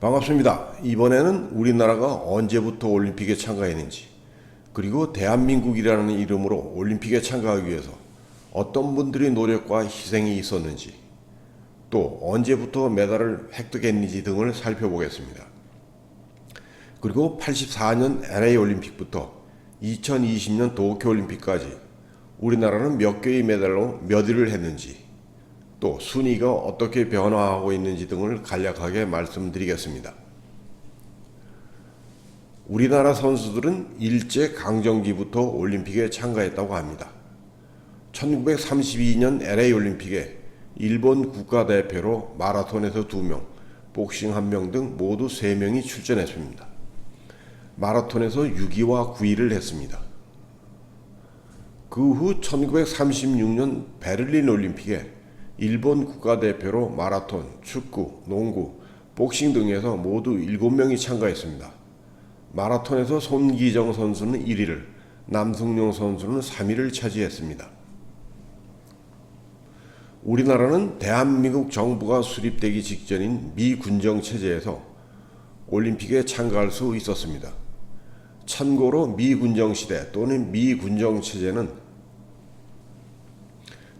반갑습니다. 이번에는 우리나라가 언제부터 올림픽에 참가했는지, 그리고 대한민국이라는 이름으로 올림픽에 참가하기 위해서 어떤 분들의 노력과 희생이 있었는지, 또 언제부터 메달을 획득했는지 등을 살펴보겠습니다. 그리고 84년 LA 올림픽부터 2020년 도쿄 올림픽까지 우리나라는 몇 개의 메달로 몇 위를 했는지, 또 순위가 어떻게 변화하고 있는지 등을 간략하게 말씀드리겠습니다. 우리나라 선수들은 일제 강점기부터 올림픽에 참가했다고 합니다. 1932년 LA 올림픽에 일본 국가대표로 마라톤에서 2명, 복싱 1명 등 모두 3명이 출전했습니다. 마라톤에서 6위와 9위를 했습니다. 그 후 1936년 베를린 올림픽에 일본 국가대표로 마라톤, 축구, 농구, 복싱 등에서 모두 7명이 참가했습니다. 마라톤에서 손기정 선수는 1위를, 남승용 선수는 3위를 차지했습니다. 우리나라는 대한민국 정부가 수립되기 직전인 미군정 체제에서 올림픽에 참가할 수 있었습니다. 참고로 미군정 시대 또는 미군정 체제는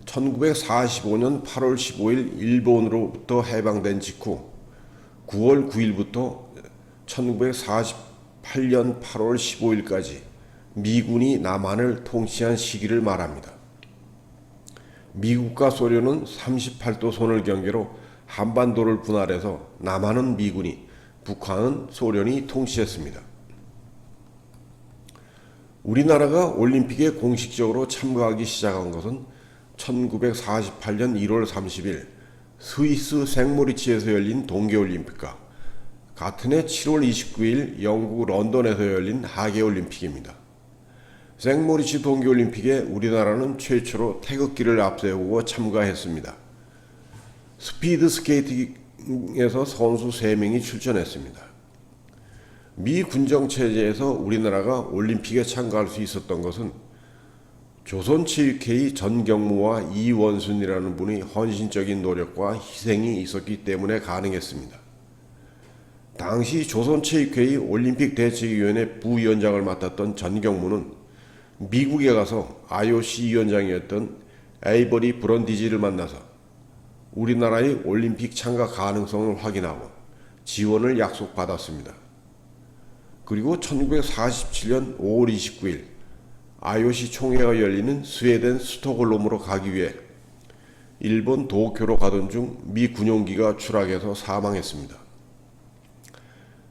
1945년 8월 15일 일본으로부터 해방된 직후 9월 9일부터 1948년 8월 15일까지 미군이 남한을 통치한 시기를 말합니다. 미국과 소련은 38도 손을 경계로 한반도를 분할해서 남한은 미군이, 북한은 소련이 통치했습니다. 우리나라가 올림픽에 공식적으로 참가하기 시작한 것은 1948년 1월 30일 스위스 생모리치에서 열린 동계올림픽과 같은 해 7월 29일 영국 런던에서 열린 하계올림픽입니다. 생모리치 동계올림픽에 우리나라는 최초로 태극기를 앞세우고 참가했습니다. 스피드 스케이팅에서 선수 3명이 출전했습니다. 미 군정 체제에서 우리나라가 올림픽에 참가할 수 있었던 것은 조선체육회의 전경무와 이원순이라는 분이 헌신적인 노력과 희생이 있었기 때문에 가능했습니다. 당시 조선체육회의 올림픽 대책위원회 부위원장을 맡았던 전경무는 미국에 가서 IOC 위원장이었던 에이버리 브런디지를 만나서 우리나라의 올림픽 참가 가능성을 확인하고 지원을 약속받았습니다. 그리고 1947년 5월 29일 IOC 총회가 열리는 스웨덴 스톡홀름으로 가기 위해 일본 도쿄로 가던 중 미 군용기가 추락해서 사망했습니다.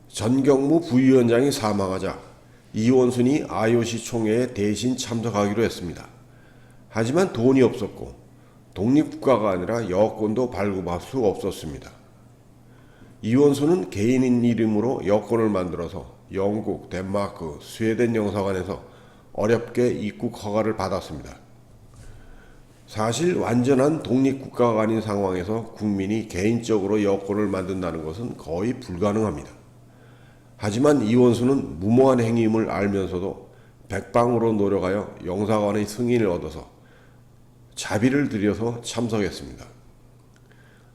전경무 부위원장이 사망하자 이원순이 IOC 총회에 대신 참석하기로 했습니다. 하지만 돈이 없었고 독립국가가 아니라 여권도 발급할 수 없었습니다. 이원순은 개인인 이름으로 여권을 만들어서 영국, 덴마크, 스웨덴 영사관에서 어렵게 입국 허가를 받았습니다. 사실 완전한 독립국가가 아닌 상황에서 국민이 개인적으로 여권을 만든다는 것은 거의 불가능합니다. 하지만 이원수는 무모한 행위임을 알면서도 백방으로 노력하여 영사관의 승인을 얻어서 자비를 들여서 참석했습니다.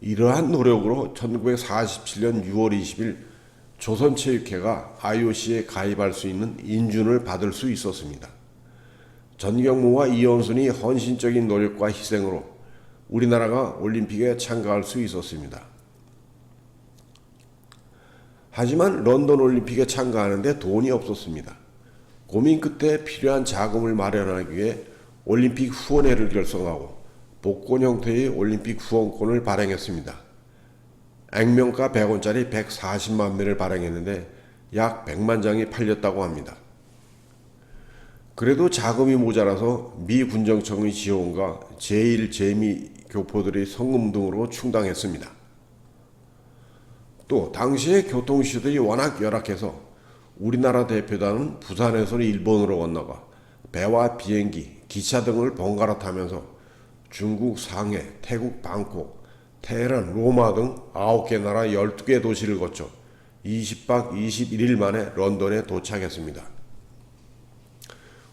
이러한 노력으로 1947년 6월 20일 조선체육회가 IOC에 가입할 수 있는 인준을 받을 수 있었습니다. 전경무와 이원순이 헌신적인 노력과 희생으로 우리나라가 올림픽에 참가할 수 있었습니다. 하지만 런던 올림픽에 참가하는데 돈이 없었습니다. 고민 끝에 필요한 자금을 마련하기 위해 올림픽 후원회를 결성하고 복권 형태의 올림픽 후원권을 발행했습니다. 액면가 100원짜리 140만 매를 발행했는데 약 100만 장이 팔렸다고 합니다. 그래도 자금이 모자라서 미 군정청의 지원과 제1, 제2 교포들의 성금 등으로 충당했습니다. 또 당시의 교통시설이 워낙 열악해서 우리나라 대표단은 부산에서 일본으로 건너가 배와 비행기, 기차 등을 번갈아 타면서 중국 상해, 태국 방콕, 테헤란, 로마 등 9개 나라 12개 도시를 거쳐 20박 21일 만에 런던에 도착했습니다.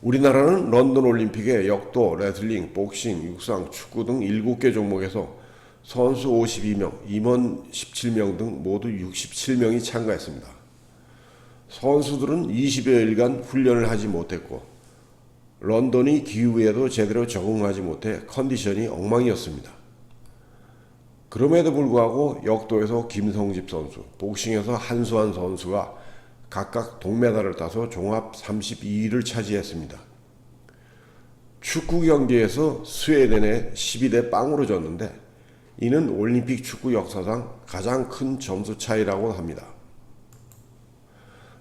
우리나라는 런던 올림픽에 역도, 레슬링, 복싱, 육상, 축구 등 7개 종목에서 선수 52명, 임원 17명 등 모두 67명이 참가했습니다. 선수들은 20여일간 훈련을 하지 못했고 런던이 기후에도 제대로 적응하지 못해 컨디션이 엉망이었습니다. 그럼에도 불구하고 역도에서 김성집 선수, 복싱에서 한수환 선수가 각각 동메달을 따서 종합 32위를 차지했습니다. 축구 경기에서 스웨덴에 12대 빵으로 졌는데 이는 올림픽 축구 역사상 가장 큰 점수 차이라고 합니다.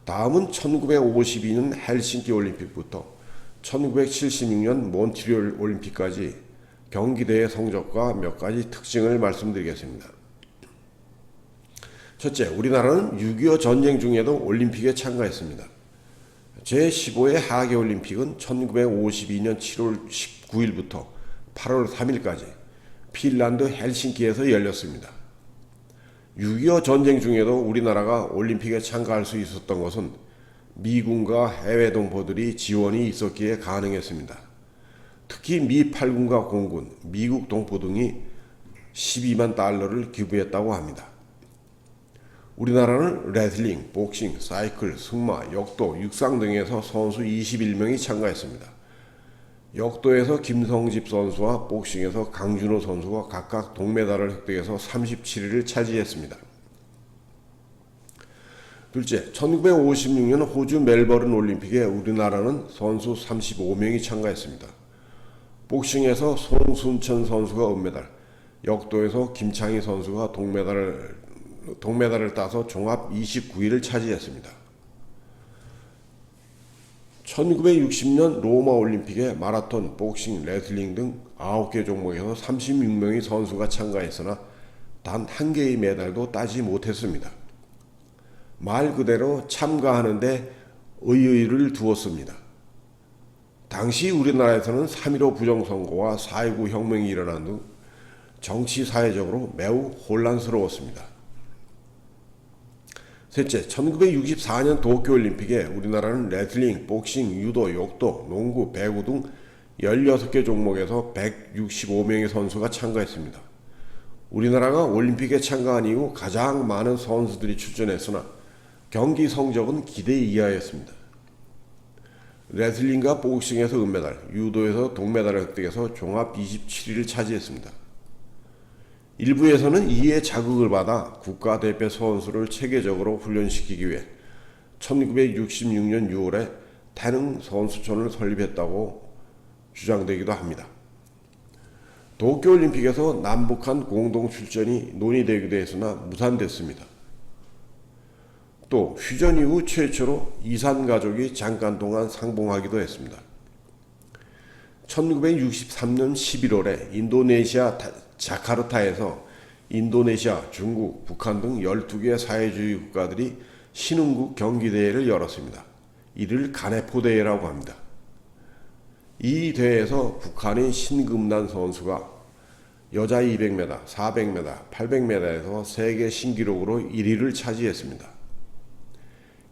다음은 1952년 헬싱키 올림픽부터 1976년 몬트리올 올림픽까지 경기대회 성적과 몇 가지 특징을 말씀드리겠습니다. 첫째, 우리나라는 6.25 전쟁 중에도 올림픽에 참가했습니다. 제15회 하계올림픽은 1952년 7월 19일부터 8월 3일까지 핀란드 헬싱키에서 열렸습니다. 6.25 전쟁 중에도 우리나라가 올림픽에 참가할 수 있었던 것은 미군과 해외 동포들이 지원이 있었기에 가능했습니다. 특히 미 8군과 공군, 미국 동포 등이 12만 달러를 기부했다고 합니다. 우리나라는 레슬링, 복싱, 사이클, 승마, 역도, 육상 등에서 선수 21명이 참가했습니다. 역도에서 김성집 선수와 복싱에서 강준호 선수가 각각 동메달을 획득해서 37위를 차지했습니다. 둘째, 1956년 호주 멜버른 올림픽에 우리나라는 선수 35명이 참가했습니다. 복싱에서 송순천 선수가 은메달, 역도에서 김창희 선수가 동메달을 동메달을 따서 종합 29위를 차지했습니다. 1960년 로마 올림픽에 마라톤, 복싱, 레슬링 등 9개 종목에서 36명의 선수가 참가했으나 단 한 개의 메달도 따지 못했습니다. 말 그대로 참가하는데 의의를 두었습니다. 당시 우리나라에서는 3.15 부정선거와 4.19 혁명이 일어난 등 정치 사회적으로 매우 혼란스러웠습니다. 셋째, 1964년 도쿄올림픽에 우리나라는 레슬링, 복싱, 유도, 역도, 농구, 배구 등 16개 종목에서 165명의 선수가 참가했습니다. 우리나라가 올림픽에 참가한 이후 가장 많은 선수들이 출전했으나 경기 성적은 기대 이하였습니다. 레슬링과 복싱에서 은메달, 유도에서 동메달을 획득해서 종합 27위를 차지했습니다. 일부에서는 이에 자극을 받아 국가대표 선수를 체계적으로 훈련시키기 위해 1966년 6월에 태릉 선수촌을 설립했다고 주장되기도 합니다. 도쿄올림픽에서 남북한 공동 출전이 논의되기도 했으나 무산됐습니다. 또 휴전 이후 최초로 이산 가족이 잠깐 동안 상봉하기도 했습니다. 1963년 11월에 인도네시아 자카르타에서 인도네시아, 중국, 북한 등 12개 사회주의 국가들이 신흥국 경기대회를 열었습니다. 이를 가네포대회라고 합니다. 이 대회에서 북한의 신금난 선수가 여자 200m, 400m, 800m에서 세계 신기록으로 1위를 차지했습니다.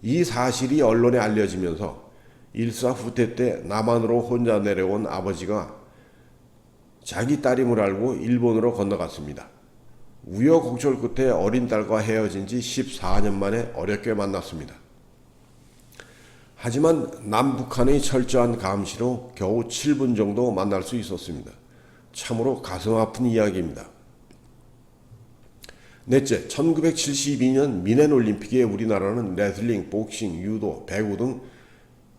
이 사실이 언론에 알려지면서 일사후퇴 때 남한으로 혼자 내려온 아버지가 자기 딸임을 알고 일본으로 건너갔습니다. 우여곡절 끝에 어린 딸과 헤어진 지 14년 만에 어렵게 만났습니다. 하지만 남북한의 철저한 감시로 겨우 7분 정도 만날 수 있었습니다. 참으로 가슴 아픈 이야기입니다. 넷째, 1972년 미넨 올림픽에 우리나라는 레슬링, 복싱, 유도, 배구 등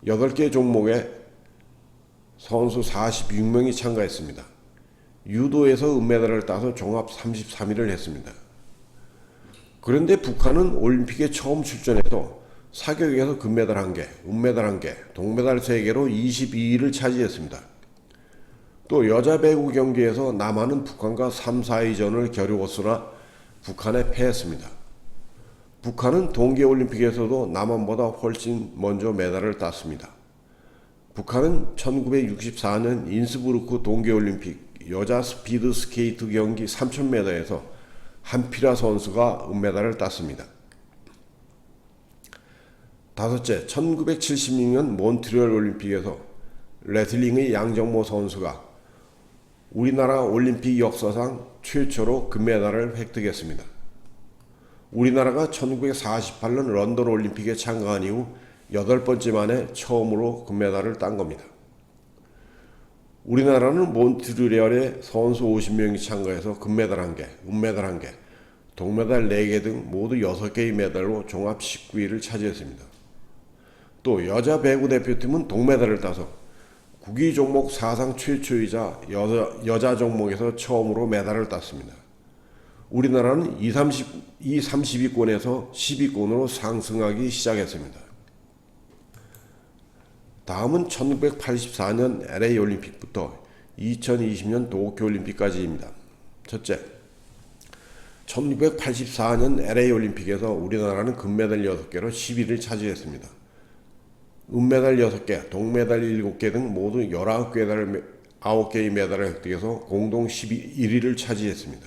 8개 종목에 선수 46명이 참가했습니다. 유도에서 은메달을 따서 종합 33위를 했습니다. 그런데 북한은 올림픽에 처음 출전해서 사격에서 금메달 1개, 은메달 1개, 동메달 3개로 22위를 차지했습니다. 또 여자 배구 경기에서 남한은 북한과 3, 4위전을 겨루었으나 북한에 패했습니다. 북한은 동계올림픽에서도 남한보다 훨씬 먼저 메달을 땄습니다. 북한은 1964년 인스부르크 동계올림픽 여자 스피드 스케이트 경기 3000m에서 한피라 선수가 은메달을 땄습니다. 다섯째, 1976년 몬트리올 올림픽에서 레슬링의 양정모 선수가 우리나라 올림픽 역사상 최초로 금메달을 획득했습니다. 우리나라가 1948년 런던 올림픽에 참가한 이후 여덟 번째 만에 처음으로 금메달을 딴 겁니다. 우리나라는 몬트리올에 선수 50명이 참가해서 금메달 1개, 은메달 1개, 동메달 4개 등 모두 6개의 메달로 종합 19위를 차지했습니다. 또 여자 배구 대표팀은 동메달을 따서 국위 종목 사상 최초이자 여자, 여자 종목에서 처음으로 메달을 땄습니다. 우리나라는 2, 30, 2 32권에서 10위권으로 상승하기 시작했습니다. 다음은 1984년 LA 올림픽부터 2020년 도쿄 올림픽까지입니다. 첫째, 1984년 LA 올림픽에서 우리나라는 금메달 6개로 10위를 차지했습니다. 은메달 6개, 동메달 7개 등 모두 19개의 9개의 메달을 획득해서 공동 11위를 차지했습니다.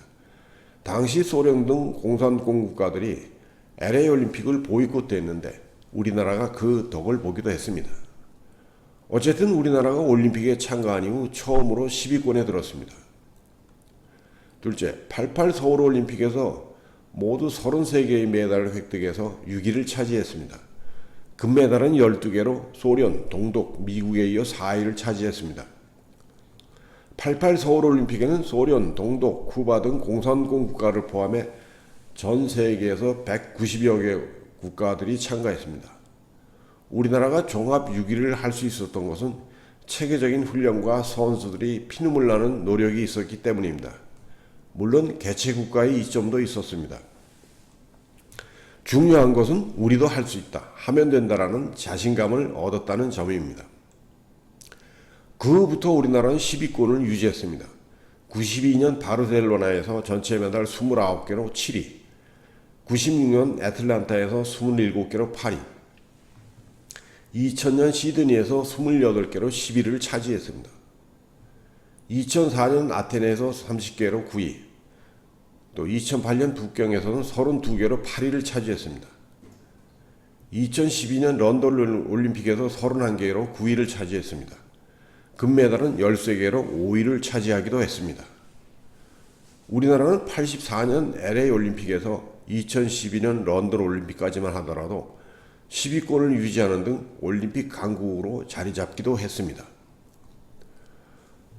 당시 소련 등 공산공 국가들이 LA 올림픽을 보이콧했는데 우리나라가 그 덕을 보기도 했습니다. 어쨌든 우리나라가 올림픽에 참가한 이후 처음으로 10위권에 들었습니다. 둘째, 88 서울 올림픽에서 모두 33개의 메달을 획득해서 6위를 차지했습니다. 금메달은 12개로 소련, 동독, 미국에 이어 4위를 차지했습니다. 88 서울 올림픽에는 소련, 동독, 쿠바 등 공산공 국가를 포함해 전 세계에서 190여 개 국가들이 참가했습니다. 우리나라가 종합 6위를 할 수 있었던 것은 체계적인 훈련과 선수들이 피눈물 나는 노력이 있었기 때문입니다. 물론 개최 국가의 이점도 있었습니다. 중요한 것은 우리도 할 수 있다, 하면 된다라는 자신감을 얻었다는 점입니다. 그 후부터 우리나라는 10위권을 유지했습니다. 92년 바르셀로나에서 전체 메달 29개로 7위, 96년 애틀란타에서 27개로 8위, 2000년 시드니에서 28개로 10위를 차지했습니다. 2004년 아테네에서 30개로 9위, 또 2008년 북경에서는 32개로 8위를 차지했습니다. 2012년 런던 올림픽에서 31개로 9위를 차지했습니다. 금메달은 13개로 5위를 차지하기도 했습니다. 우리나라는 84년 LA 올림픽에서 2012년 런던 올림픽까지만 하더라도 10위권을 유지하는 등 올림픽 강국으로 자리 잡기도 했습니다.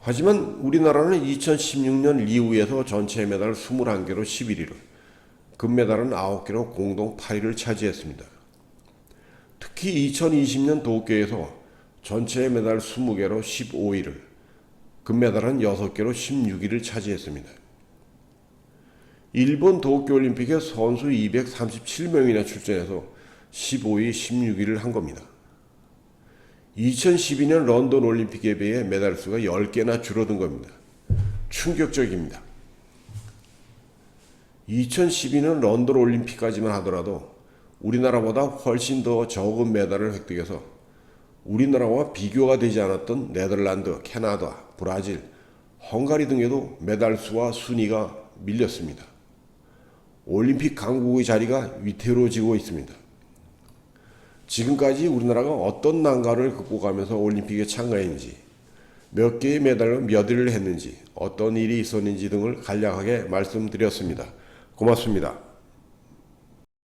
하지만 우리나라는 2016년 리우에서 전체 메달 21개로 11위를, 금메달은 9개로 공동 8위를 차지했습니다. 특히 2020년 도쿄에서 전체 메달 20개로 15위를, 금메달은 6개로 16위를 차지했습니다. 일본 도쿄올림픽에 선수 237명이나 출전해서 15위, 16위를 한 겁니다. 2012년 런던 올림픽에 비해 메달 수가 10개나 줄어든 겁니다. 충격적입니다. 2012년 런던 올림픽까지만 하더라도 우리나라보다 훨씬 더 적은 메달을 획득해서 우리나라와 비교가 되지 않았던 네덜란드, 캐나다, 브라질, 헝가리 등에도 메달 수와 순위가 밀렸습니다. 올림픽 강국의 자리가 위태로워지고 있습니다. 지금까지 우리나라가 어떤 난관을 극복하면서 올림픽에 참가했는지, 몇 개의 메달을 몇 위를 했는지, 어떤 일이 있었는지 등을 간략하게 말씀드렸습니다. 고맙습니다.